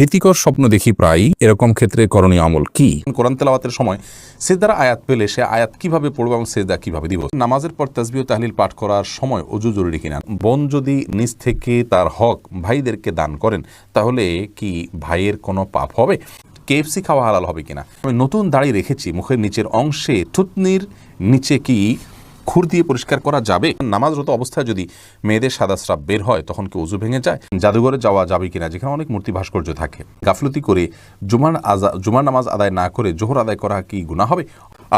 ভীতিকর স্বপ্ন দেখি প্রায় এরকম ক্ষেত্রে করণীয় আমল কি? কোরআন তেলাওয়াতের সময় সেদার আয়াত পেলে সে আয়াত কীভাবে পড়ব এবং সেদা কীভাবে দিব? নামাজের পর তাসবিহ তাহলিল পাঠ করার সময় অজু জরুরি কিনা? বোন যদি নিজ থেকে তার হক ভাইদেরকে দান করেন, তাহলে কি ভাইয়ের কোনো পাপ হবে? কেএফসি খাওয়া হালাল হবে কিনা? আমি নতুন দাড়ি রেখেছি, মুখের নিচের অংশে থুতনির নিচে কি খুর দিয়ে পরিষ্কার করা যাবে? নামাজরত অবস্থায় যদি মেয়েদের সাদা স্রাব বের হয়, তখন কি উজু ভেঙে যায়? জাদুঘরে যাওয়া যাবে কিনা? যেখানে অনেক মূর্তি ভাস্কর্য থাকে। গাফলতি করে জুমার আজা, জুমার নামাজ আদায় না করে জোহর আদায় করা কি গুণা হবে?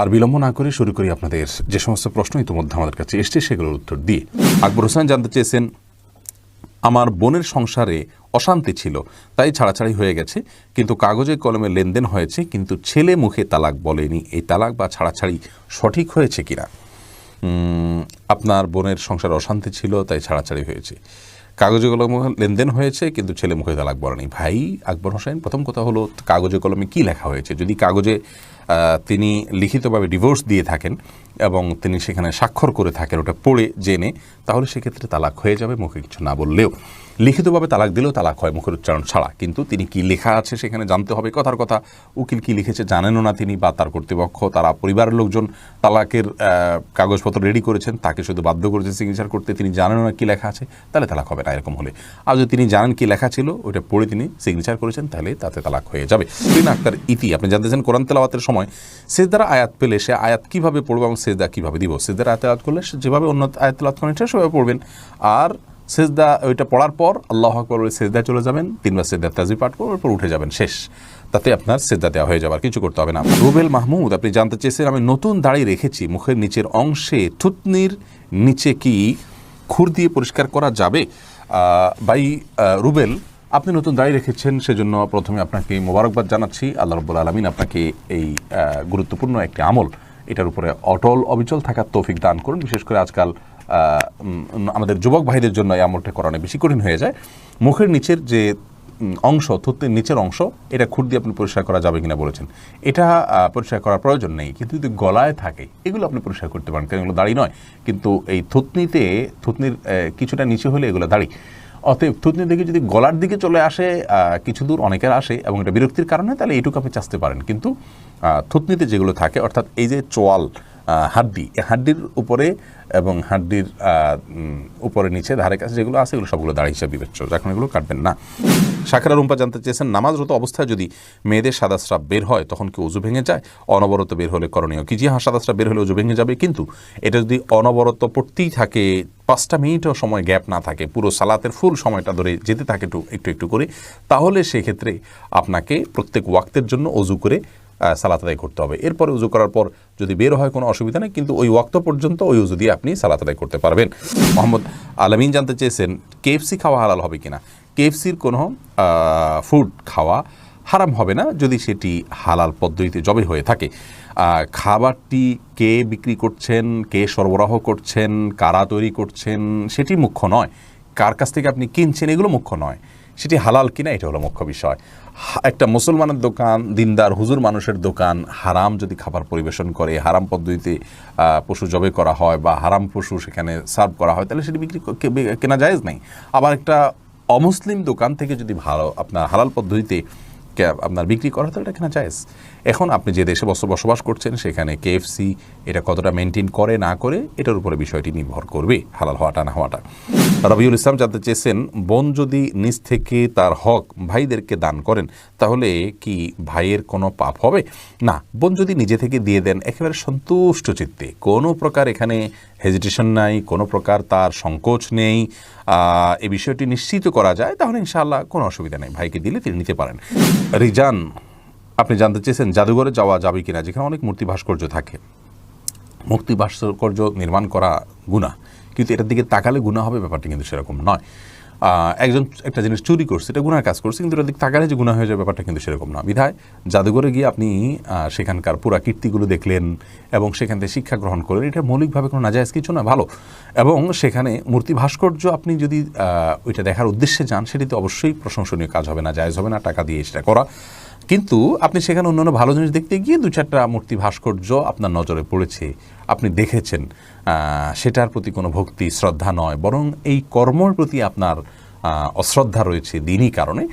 আর বিলম্ব না করে শুরু করি আপনাদের যে সমস্ত প্রশ্ন ইতিমধ্যে আমাদের কাছে এসছে, সেগুলোর উত্তর দিয়ে। আকবর হোসেন জানতে চেয়েছেন, আমার বোনের সংসারে অশান্তি ছিল, তাই ছাড়াছাড়ি হয়ে গেছে। কিন্তু কাগজে কলমে লেনদেন হয়েছে, কিন্তু ছেলে মুখে তালাক বলেনি। এই তালাক বা ছাড়াছাড়ি সঠিক হয়েছে কিনা? আপনার বোনের সংসার অশান্তি ছিল, তাই ছাড়াছাড়ি হয়েছে। কাগজে কলমে লেনদেন হয়েছে, কিন্তু ছেলে মুখে তালাক বলেনি। ভাই, আকবর হোসেন, প্রথম কথা হলো, কাগজে কলমে কি লেখা হয়েছে? যদি কাগজে তিনি লিখিতভাবে ডিভোর্স দিয়ে থাকেন এবং তিনি সেখানে স্বাক্ষর করে থাকেন, ওটা পড়ে, জেনে, তাহলে সেক্ষেত্রে তালাক হয়ে যাবে, মুখে কিছু না বললেও। লিখিতভাবে তালাক দিলেও তালাক হয়, মুখের উচ্চারণ ছাড়া। কিন্তু তিনি কি লেখা আছে সেখানে জানতে হবে, কথার কথা। উকিল কি লিখেছে জানেনও না তিনি, বা তার কর্তৃপক্ষ, তারা পরিবারের লোকজন তালাকের কাগজপত্র রেডি করেছেন, তাকে শুধু বাধ্য করেছেন সিগনেচার করতে, তিনি জানেনও না কি লেখা আছে, তাহলে তালাক হবে না, এরকম হলে। আর যদি তিনি জানেন কি লেখা ছিল ওইটা পড়ে তিনি সিগনেচার করেছেন, তাহলে তাতে তালাক হয়ে যাবে। রিনা আক্তার ইতি, আপনি জানতেছেন কোরআন তেলাওয়াতের সময় সেজদার আয়াত পেলে সে আয়াত কীভাবে পড়ব এবং সেজদা কীভাবে দিব? সেজদার আয়াত তেলাওয়াত করলে যেভাবে অন্য আয়াত তেলাওয়াত করেন সেভাবে পড়বেন। আর সেজদা ওইটা পড়ার পর আল্লাহ আকবর ওই সেজদায় চলে যাবেন তিনবার সেজদা তাজি পাঠ করবেন এরপর উঠে যাবেন শেষ। তাতে আপনার সেজদা দেওয়া হয়ে যাবার কিছু করতে হবে না। রুবেল মাহমুদ আপনি জানতে চেয়েছেন আমি নতুন দাড়ি রেখেছি মুখের নিচের অংশে থুতনির নিচে কি খুর দিয়ে পরিষ্কার করা যাবে? আহ, রুবেল আপনি নতুন দাড়ি রেখেছেন, সেজন্য প্রথমে আপনাকে মোবারকবাদ জানাচ্ছি। আল্লাহ রব্বুল আলমিন আপনাকে এই গুরুত্বপূর্ণ একটি আমল এটার উপরে অটল, অবিচল থাকার তৌফিক দান করুন। বিশেষ করে আজকাল আমাদের যুবক ভাইদের জন্য এই আমলটা করানো বেশি কঠিন হয়ে যায়। মুখের নিচের যে অংশ, থুতনির নিচের অংশ, এটা খুর দিয়ে আপনি পরিষ্কার করা যাবে কিনা বলেছেন। এটা পরিষ্কার করার প্রয়োজন নেই। কিন্তু যদি গলায় থাকে, এগুলো আপনি পরিষ্কার করতে পারেন। কারণ এগুলো দাড়ি নয়। কিন্তু এই থুতনিতে, থুতনির কিছুটা নিচে হলে এগুলো দাড়ি। অতএব থুতনি দিকে যদি গলার দিকে চলে আসে কিছু দূর অনেকের আসে এবং এটা বিরক্তির কারণে, তাহলে এইটুকু আপনি চাচতে পারেন। কিন্তু থুতনিতে যেগুলো থাকে, অর্থাৎ এই যে চোয়াল হাড্ডি। হাড্ডির উপরে এবং হাড্ডির উপরে নিচে ধারে কাছে যেগুলো আছে, এগুলো সবগুলো দাড়ি হিসাবে বিবেচ্য যখন এগুলো কাটবেন না। শাকরা রুম্পা জানতে চেয়েছেন, নামাজরত অবস্থায় যদি মেয়েদের সাদা স্রাব বের হয়, তখন কি উজু ভেঙে যায়? অনবরত বের হলে করণীয় কি? জি হ্যাঁ সাদা স্রাব বের হলে উজু ভেঙে যাবে, কিন্তু এটা যদি অনবরত পড়তেই থাকে, পাঁচটা মিনিটও সময় গ্যাপ না থাকে, পুরো সালাতের ফুল সময়টা ধরে যেতে থাকে একটু একটু একটু করে, তাহলে সেক্ষেত্রে আপনাকে প্রত্যেক ওয়াক্তের জন্য অজু করে সালাত আদায় করতে হবে। এরপরে উজু করার পর যদি বের হয়, কোনো অসুবিধা নেই, কিন্তু ওই ওয়াক্ত পর্যন্ত ওই উজু দিয়ে আপনি সালাত আদায় করতে পারবেন। মোহাম্মদ আলমিন জানতে চেয়েছেন কেএফসি খাওয়া হালাল হবে কিনা? কেএফসির কোনো ফুড খাওয়া হারাম হবে না, যদি সেটি হালাল পদ্ধতিতে জবে হয়ে থাকে। খাবারটি কে বিক্রি করছেন, কে সরবরাহ করছেন, কারা তৈরি করছেন, সেটি মুখ্য নয়। কার কাছ থেকে আপনি কিনছেন, এগুলো মুখ্য নয়। সেটি হালাল কিনা, এটা হলো মুখ্য বিষয়। একটা মুসলমানের দোকান, দিনদার, হুজুর মানুষের দোকান, হারাম যদি খাবার পরিবেশন করে, হারাম পদ্ধতিতে পশু জবে করা হয় বা হারাম পশু সেখানে সার্ভ করা হয়, তাহলে সেটি বিক্রি কেনা জায়েজ নেই। আবার একটা অমুসলিম দোকান থেকে যদি ভালো, আপনার হালাল পদ্ধতিতে আপনার বিক্রি করা তাহলে এটা কেনা এখন আপনি যে দেশে বস- বসবাস করছেন, সেখানে কেএফসি এটা কতটা মেনটেন করে, না করে, এটার উপরে বিষয়টি নির্ভর করবে, হালাল হওয়াটা, না হওয়াটা। রবিউল ইসলাম জানতে চেয়েছেন, বোন যদি নিজ থেকে তার হক ভাইদেরকে দান করেন, তাহলে কি ভাইয়ের কোনো পাপ হবে? না, বোন যদি নিজে থেকে দিয়ে দেন, একেবারে সন্তুষ্ট চিত্তে। কোনো প্রকার এখানে হেজিটেশন নাই, কোনো প্রকার তার সংকোচ নেই। এই বিষয়টি নিশ্চিত করা যায়, তাহলে ইনশাআল্লাহ কোনো অসুবিধা নেই। ভাইকে দিলে তিনি নিতে পারেন। রিজান, আপনি জানতে চেয়েছেন জাদুঘরে যাওয়া যাবে কি না যেখানে অনেক মূর্তি ভাস্কর্য থাকে। মূর্তি ভাস্কর্য নির্মাণ করা গুণা কিন্তু এটার দিকে তাকালে গুণা হবে, ব্যাপারটি কিন্তু সেরকম নয়। একজন একটা জিনিস চুরি করছে, এটা গুনার কাজ করছে, কিন্তু এটার দিকে তাকালে যে গুণা হয়ে যাবে ব্যাপারটা কিন্তু সেরকম না। বিধায় জাদুঘরে গিয়ে আপনি সেখানকার পুরা কীর্তিগুলো দেখলেন এবং সেখান থেকে শিক্ষা গ্রহণ করলেন, এটা মৌলিকভাবে কোনো নাজায়জ কিছু না, ভালো। এবং সেখানে মূর্তি ভাস্কর্য আপনি যদি ওইটা দেখার উদ্দেশ্যে যান, সেটিতে অবশ্যই প্রশংসনীয় কাজ হবে না জায়জ হবে না, টাকা দিয়ে সেটা করা। কিন্তু আপনি সেখানে অন্যান্য ভালো জিনিস দেখতে গিয়ে দু চারটা মূর্তি ভাস্কর্য আপনার নজরে পড়েছে, আপনি দেখেছেন সেটার প্রতি কোনো ভক্তি, শ্রদ্ধা নয়, বরং এই কর্মর প্রতি আপনার অশ্রদ্ধা রয়েছে দিনই কারণে।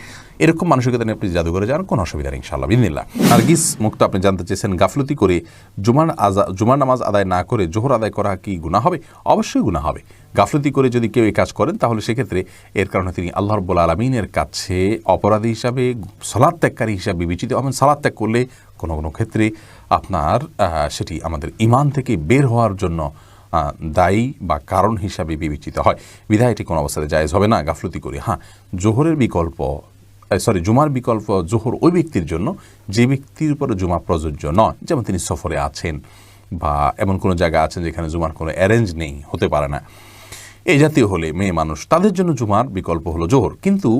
এরকম মানসিকতা নিয়ে আপনি জাদুঘরে যান, কোনো অসুবিধা নেই, ইনশাআল্লাহ, বিদিনিল্লাহ। নার্গিস, মুক্ত আপনি জানতে চেয়েছেন, গাফলতি করে জুমার আজা জুমার নামাজ আদায় না করে জোহর আদায় করা কি গুণা হবে? অবশ্যই গুণা হবে। গাফলতি করে যদি কেউ এই কাজ করেন, তাহলে সেক্ষেত্রে এর কারণে তিনি আল্লাহ রব্বুল আলমিনের কাছে অপরাধী হিসাবে সলাদ ত্যাগকারী হিসাবে বিবেচিত হবেন। সালাদ ত্যাগ করলে কোনো কোনো ক্ষেত্রে আপনার সেটি আমাদের ইমান থেকে বের হওয়ার জন্য দায়ী বা কারণ হিসাবে বিবেচিত হয়। বিধায় এটি কোনো অবস্থাতে জায়েজ হবে না। গাফলতি করে হ্যাঁ জোহরের বিকল্প সরি জুমার বিকল্প জোহর ওই ব্যক্তির জন্য, যে ব্যক্তির উপরে জুমা প্রযোজ্য নয়। যেমন তিনি সফরে আছেন বা এমন কোনো জায়গা আছেন যেখানে জুমার কোনো অ্যারেঞ্জ নেই, হতে পারে না। এই জাতীয় হলে মেয়ে মানুষ, তাদের জন্য জুমার বিকল্প হলো জোহর। কিন্তু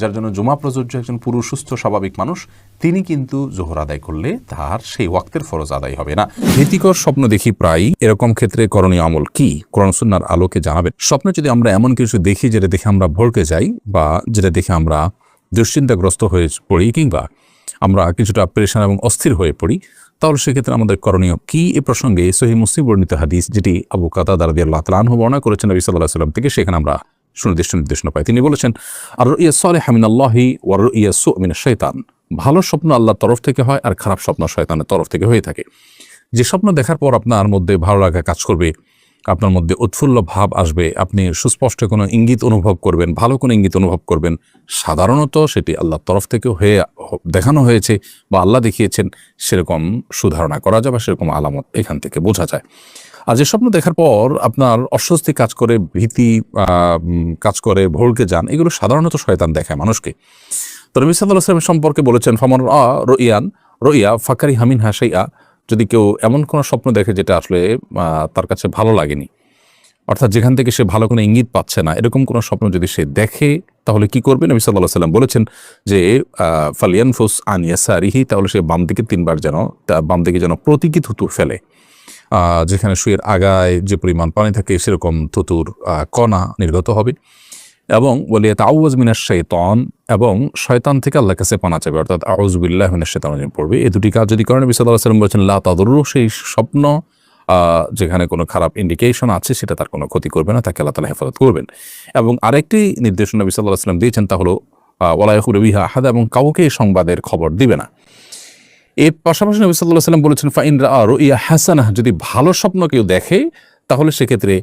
যার জন্য জুমা প্রযোজ্য একজন পুরুষ, সুস্থ, স্বাভাবিক মানুষ, তিনি কিন্তু জোহর আদায় করলে তার সেই ওয়াক্তের ফরজ আদায় হবে না। ভীতিকর স্বপ্ন দেখি প্রায় এরকম ক্ষেত্রে করণীয় আমল কি? কোরআন সুন্নার আলোকে জানাবেন। স্বপ্নে যদি আমরা এমন কিছু দেখি যেটা দেখে আমরা ভরকে যাই বা যেটা দেখে আমরা দুশ্চিন্তাগ্রস্ত হয়ে পড়ি কিংবা আমরা কিছুটা প্রেশান এবং অস্থির হয়ে পড়ি, তাহলে সেক্ষেত্রে আমাদের করণীয় কি? এ প্রসঙ্গে সহি মুসলিম বর্ণিত হাদিস, যেটি আবু কাতা দারদি আল্লাহ বর্ণনা করেছেন নবী সাল্লাহ সাল্লাম থেকে, সেখানে আমরা সুনির্দিষ্ট নির্দেশনা পাই তিনি বলেছেন আর ইয়া সলে হামিন আল্লাহি ওয়ার ইয়া সু মিন শৈতান ভালো স্বপ্ন আল্লাহর তরফ থেকে হয় আর খারাপ স্বপ্ন শয়তানের তরফ থেকে হয়ে থাকে। যে স্বপ্ন দেখার পর আপনার মধ্যে ভালো লাগা কাজ করবে, আপনার মধ্যে উৎফুল্ল ভাব আসবে, আপনি সুস্পষ্ট কোনো ইঙ্গিত অনুভব করবেন, ভালো কোনো ইঙ্গিত অনুভব করবেন, সাধারণত সেটি আল্লাহর তরফ থেকে হয়ে, দেখানো হয়েছে বা আল্লাহ দেখিয়েছেন, সেরকম সুধারণা করা যায় বা সেরকম আলামত এখান থেকে বোঝা যায়। আর যে স্বপ্ন দেখার পর আপনার অস্বস্তি কাজ করে, ভীতি কাজ করে ভড়কে যান, এগুলো সাধারণত শয়তান দেখায় মানুষকে। তো নবী সাল্লাহ সম্পর্কে বলেছেন ফমর আ রইয়ান, রইয়া ফাকারি হামিন হাসাইয়া যদি কেউ এমন কোনো স্বপ্ন দেখে যেটা আসলে তার কাছে ভালো লাগেনি, অর্থাৎ যেখান থেকে সে ভালো কোনো ইঙ্গিত পাচ্ছে না, এরকম কোনো স্বপ্ন যদি সে দেখে, তাহলে কি করবে? নবী সাল্লাহ সাল্লাম বলেছেন যে ফালিয়ান ফুস আনিয়াসা রিহি তাহলে সে বাম দিকে তিনবার যেন বাম দিকে যেন প্রতীকী থুতু ফেলে। যেখানে শুয়ের আগায় যে পরিমাণ পানি থাকে, সেরকম থুতুর কণা নির্গত হবে। এবং বলিয়া তাউজ মিনার শৈতন এবং শয়তান থেকে আল্লাহ কাছে পানা চাবে অর্থাৎ আউজবিল্লাহ মিনার শৈতান পড়বে। এই দুটি কাজ যদি করেন, নবী সাল্লাহ সাল্লাম বলেছেন, লা সেই স্বপ্ন যেখানে কোনো খারাপ ইন্ডিকেশন আছে, সেটা তার কোনো ক্ষতি করবে না, তাকে আল্লাহ তালা হেফাজত করবেন। এবং আরেকটি নির্দেশনা নবী সাল্লাহ সাল্লাম দিয়েছেন, তা হলো ওলাইহুর বিহা আহাদা এবং কাউকে সংবাদের খবর দিবে না। এর পাশাপাশি নবী সাল্লাহ সাল্লাম বলেছেন, ফাইন আরও ইয়া হাসানা যদি ভালো স্বপ্ন কেউ দেখে, তাহলে সেক্ষেত্রে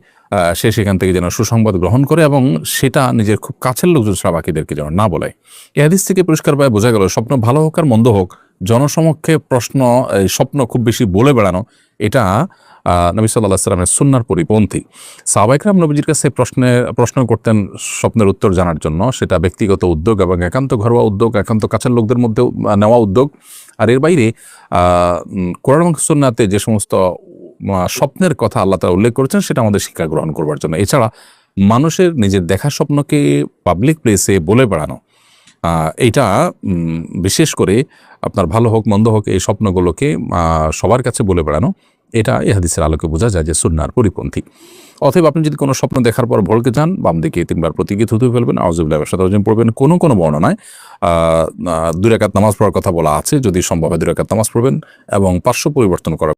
সে সেখান থেকে যেন সুসংবাদ গ্রহণ করে এবং সেটা নিজের খুব কাছের লোকজন ছাড়া বাকিদেরকে যেন না বলে। এ হাদিস থেকে পরিষ্কারভাবে বোঝা গেল, স্বপ্ন ভালো হোক আর মন্দ হোক জনসমক্ষে প্রশ্ন স্বপ্ন খুব বেশি বলে বেড়ানো এটা নবী সাল্লাহ সাল্লামের সুন্নার পরিপন্থী। সাহবাইকরাম নবীজির কাছে প্রশ্নে প্রশ্ন করতেন স্বপ্নের উত্তর জানার জন্য সেটা ব্যক্তিগত উদ্যোগ এবং একান্ত ঘরোয়া উদ্যোগ একান্ত কাছের লোকদের মধ্যেও আহ, নেওয়া উদ্যোগ। আর এর বাইরে কোরআন সুন্নাতে যে সমস্ত স্বপ্নের কথা আল্লাহ তালা উল্লেখ করেছেন সেটা আমাদের শিক্ষা গ্রহণ করবার জন্য। এছাড়া মানুষের নিজের দেখা স্বপ্নকে পাবলিক প্লেসে বলে বেড়ানো এইটা বিশেষ করে আপনার ভালো হোক মন্দ হোক এই স্বপ্নগুলোকে সবার কাছে বলে বেড়ানো এটা এই হাদিসের আলোকে বোঝা যায় যে সুন্নার পরিপন্থী। অতএব আপনি যদি কোনো স্বপ্ন দেখার পর ভড়কে যান বাম দিকে তিনবার প্রতীকে থুতু ফেলবেন আউজুবিল্লাহ সাথে পড়বেন কোনো কোনো বর্ণনায় আহ, আহ, দুই রাকাত নামাজ পড়ার কথা বলা আছে যদি সম্ভব হয় দুই রাকাত নামাজ পড়বেন এবং পার্শ্ব পরিবর্তন করার